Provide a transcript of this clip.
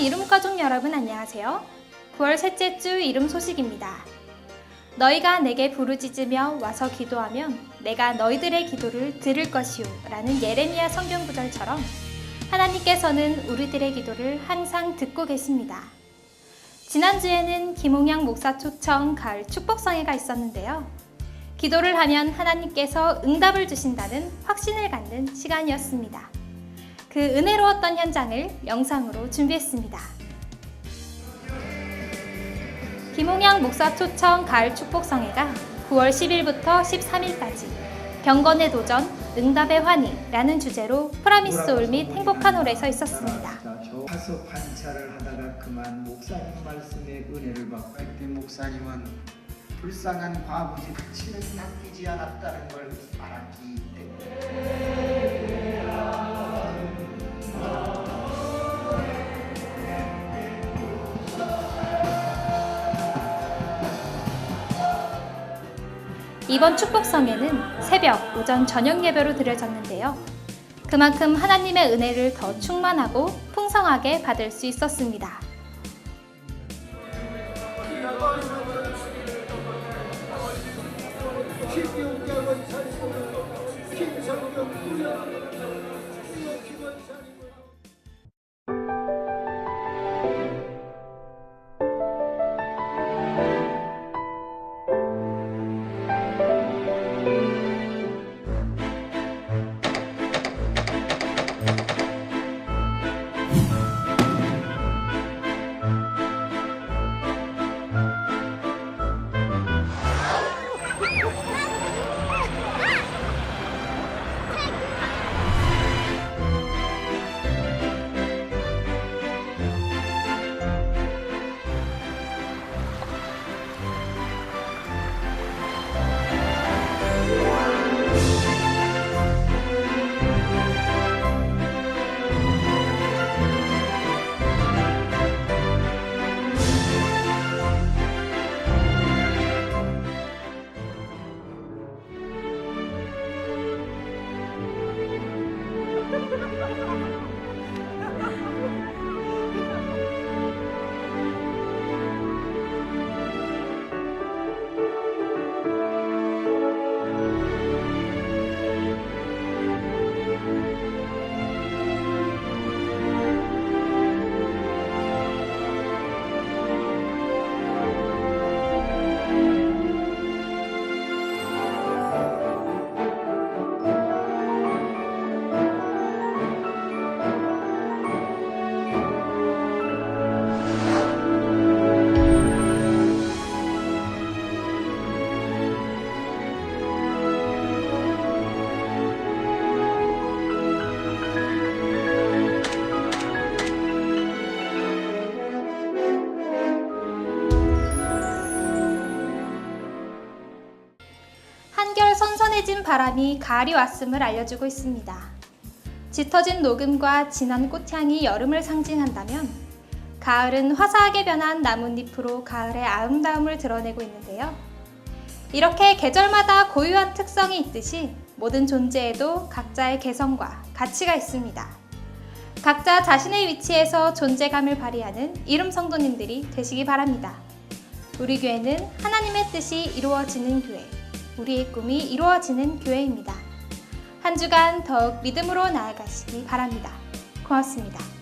이름 가족 여러분 안녕하세요. 9월 셋째 주 이름 소식입니다. 너희가 내게 부르짖으며 와서 기도하면 내가 너희들의 기도를 들을 것이요 라는 예레미야 성경 구절처럼 하나님께서는 우리들의 기도를 항상 듣고 계십니다. 지난주에는 김홍양 목사 초청 가을 축복성회가 있었는데요. 기도를 하면 하나님께서 응답을 주신다는 확신을 갖는 시간이었습니다. 그 은혜로웠던 현장을 영상으로 준비했습니다. 김홍양 목사 초청 가을 축복성회가 9월 10일부터 13일까지 경건의 도전, 응답의 환희라는 주제로 프라미스 올및 행복한 홀에서 있었습니다. 가서 관찰을 하다가 그만 목사님 말씀의 은혜를 받고 그때 목사님은 불쌍한 과부지 치는 낚이지 않았다는 걸 알았기 때문에 이번 축복성에는 새벽, 오전, 저녁 예배로 드려졌는데요. 그만큼 하나님의 은혜를 더 충만하고 풍성하게 받을 수 있었습니다. 한결 선선해진 바람이 가을이 왔음을 알려주고 있습니다. 짙어진 녹음과 진한 꽃향이 여름을 상징한다면 가을은 화사하게 변한 나뭇잎으로 가을의 아름다움을 드러내고 있는데요. 이렇게 계절마다 고유한 특성이 있듯이 모든 존재에도 각자의 개성과 가치가 있습니다. 각자 자신의 위치에서 존재감을 발휘하는 이름 성도님들이 되시기 바랍니다. 우리 교회는 하나님의 뜻이 이루어지는 교회, 우리의 꿈이 이루어지는 교회입니다. 한 주간 더욱 믿음으로 나아가시기 바랍니다. 고맙습니다.